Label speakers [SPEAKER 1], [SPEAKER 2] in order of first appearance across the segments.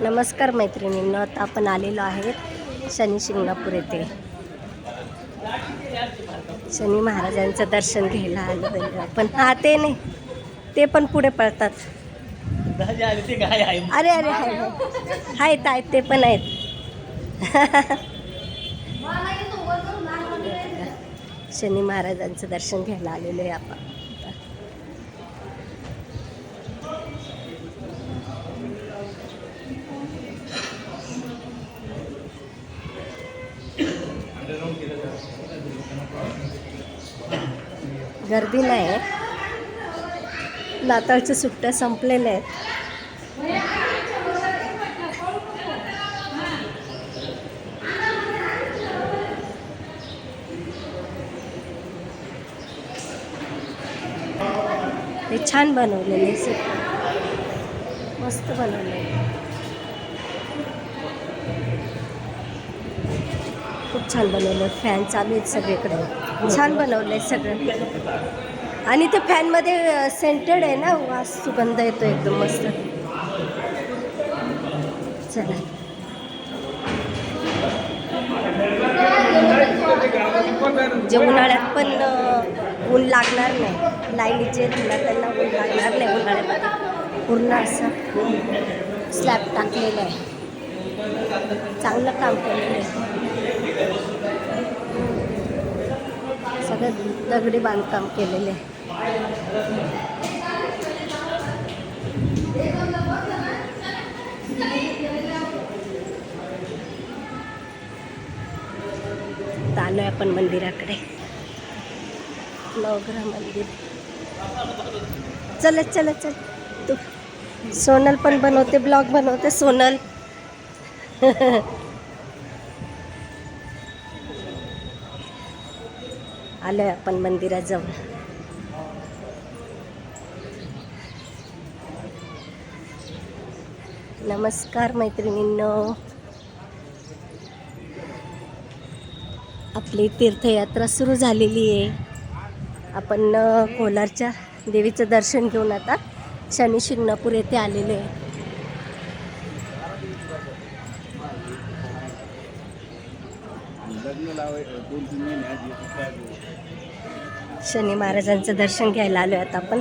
[SPEAKER 1] नमस्कार मैत्रिणींना आता आपण आलेलो आहेत शनी शिंगणापूर येथे. शनी महाराजांचं दर्शन घ्यायला आलो आहे पण हा ते नाही. ते पण पुढे पळतात. अरे अरे हाय. आहेत आहेत ते पण आहेत. शनी महाराजांचं दर्शन घ्यायला आलेलो आहे आपण. गर्दी नाही नाताळच्या सुट्ट्या संपलेल्या आहेत. हे छान बनवलेले मस्त बनवले खूप छान बनवलं फॅन चालू आहेत सगळीकडे. छान बनवलं आहे सगळं. आणि ते फॅनमध्ये सेंटेड आहे ना वास सुगंध येतो एकदम मस्त. चला. जे उन्हाळ्यात पण ऊन लागणार नाही. लाईनीचे राहणार त्यांना ऊन लागणार नाही उन्हाळ्यामध्ये. पूर्ण असं स्लॅब टाकलेलं आहे. चांगलं काम केलेलं आहे. सगळं दगडी बांधकाम केलेले. आहे आपण मंदिराकडे. नवग्रह मंदिर. चल चल चल. तू सोनल पण बनवते ब्लॉग बनवते सोनल. आलोय आपण मंदिराजवळ. नमस्कार मैत्रिणींनो. आपली तीर्थयात्रा सुरू झालेली आहे. आपण कोलारच्या देवीचं दर्शन घेऊन आता शनी शिंगणापूर येथे आलेले आहे.
[SPEAKER 2] लग्न लावाय दोन तीन महिने आधी काय
[SPEAKER 1] शनी महाराजांचं दर्शन घ्यायला आलो आता आपण.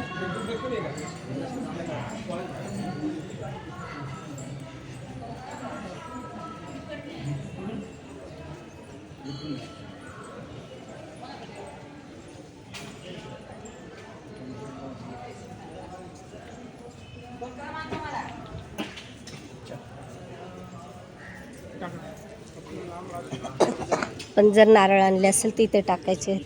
[SPEAKER 1] पण जर नारळ आणले असेल तर इथे टाकायचे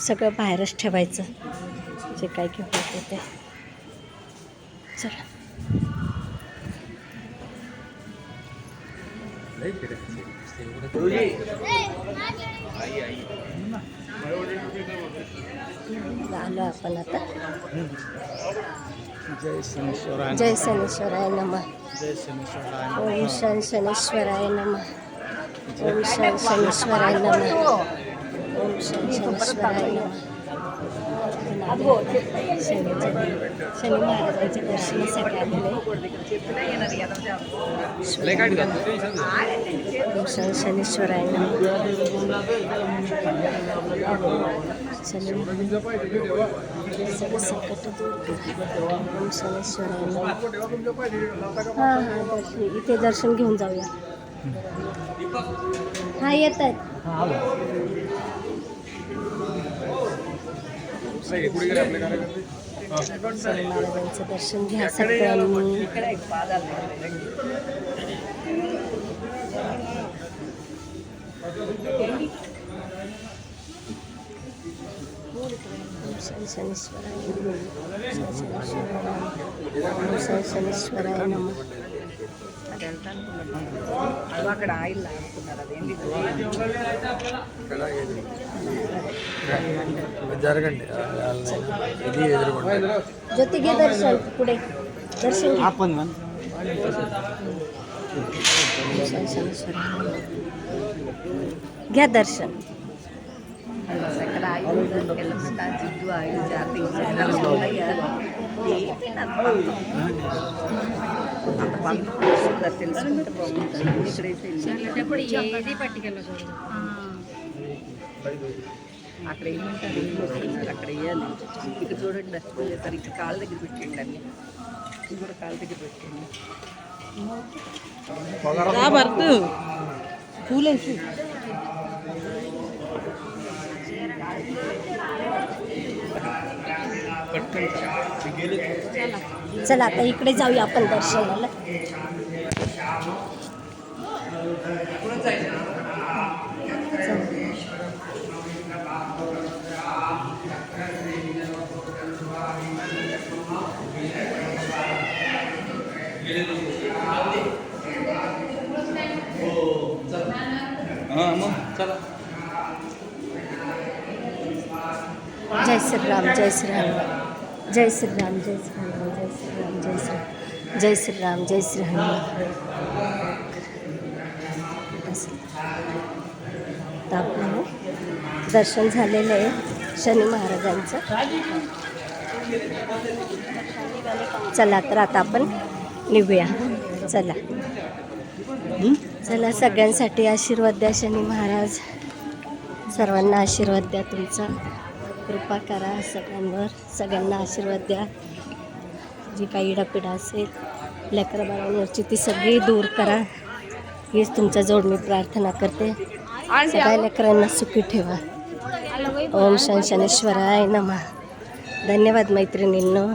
[SPEAKER 1] सगळं बाहेरच ठेवायचं. जे काय घेऊन ते चला. आलो आपण आता
[SPEAKER 2] जय शनेश्वराय
[SPEAKER 1] जय शनेश्वराय नमः
[SPEAKER 2] जय शनेश्वराय
[SPEAKER 1] ओम शन शनेश्वराय नमः ओम शन शनेश्वराय नमः ओम शन शनेश्वराय नमः शनी शनी महाराजांच्या दर्शनासाठी आलेले ओम शन शनी सगळं संकट दूर हां हां दर्शन इथे दर्शन घेऊन जाऊया हा येत आहेत महाराजांचं दर्शन घ्या सगळ्यांनी ओम शनी शनीश्वराय नमः అది వెళ్తా అనుకున్నాను అది
[SPEAKER 3] అక్కడ ఆయిల్ అనుకున్నారు అదేంటి
[SPEAKER 2] జరగండి ఇది
[SPEAKER 1] ఎదురుకుంటారు
[SPEAKER 2] ಜೊತೆಗೆ ದರ್ಶನ್
[SPEAKER 1] ಕುಡೆ ದರ್ಶನ್ ಆಪನ್ ಮನ್ घ्या दर्शन
[SPEAKER 3] सगळं आईला जर केलं तर काय जिद्दू आई जाते అంత పంతం వస్తుందా తెలుసుకుంటే బాగుంటుంది ఇక్కడైతే
[SPEAKER 4] ఏది పట్టుకెళ్ళకూడదు
[SPEAKER 3] అక్కడ ఏమంటారు ఇంట్లో వస్తున్నారు అక్కడ వేయాలి ఇక్కడ చూడండి డస్ట్బిన్ చేస్తారు ఇక్కడ కాళ్ళ దగ్గర పెట్టండి అన్ని ఇది కూడా కాళ్ళ దగ్గర పెట్టండి పూలేసి
[SPEAKER 1] चला आता इकडे जाऊया आपण दर्शनाला. जय श्रीराम जय श्रीराम. जय श्रीराम जय श्रीराम जय श्रीराम जय श्रीराम. जय श्रीराम जय श्रीराम. तर आपलं दर्शन झालेलं आहे शनी महाराजांचं. चला तर आता आपण निघूया. चला. चला सगळ्यांसाठी आशीर्वाद द्या शनी महाराज. सर्वांना आशीर्वाद द्या तुमचा. कृपा करा सगळ्यांवर. सगळ्यांना आशीर्वाद द्या. जी काही इडापिडा असेल लेकरबाळांवरची ती सगळी दूर करा. हीच तुमच्या मी प्रार्थना करते. सगळ्या लेकरांना सुखी ठेवा. ओम शन शनेश्वराय नमा. धन्यवाद मैत्रिणींनो.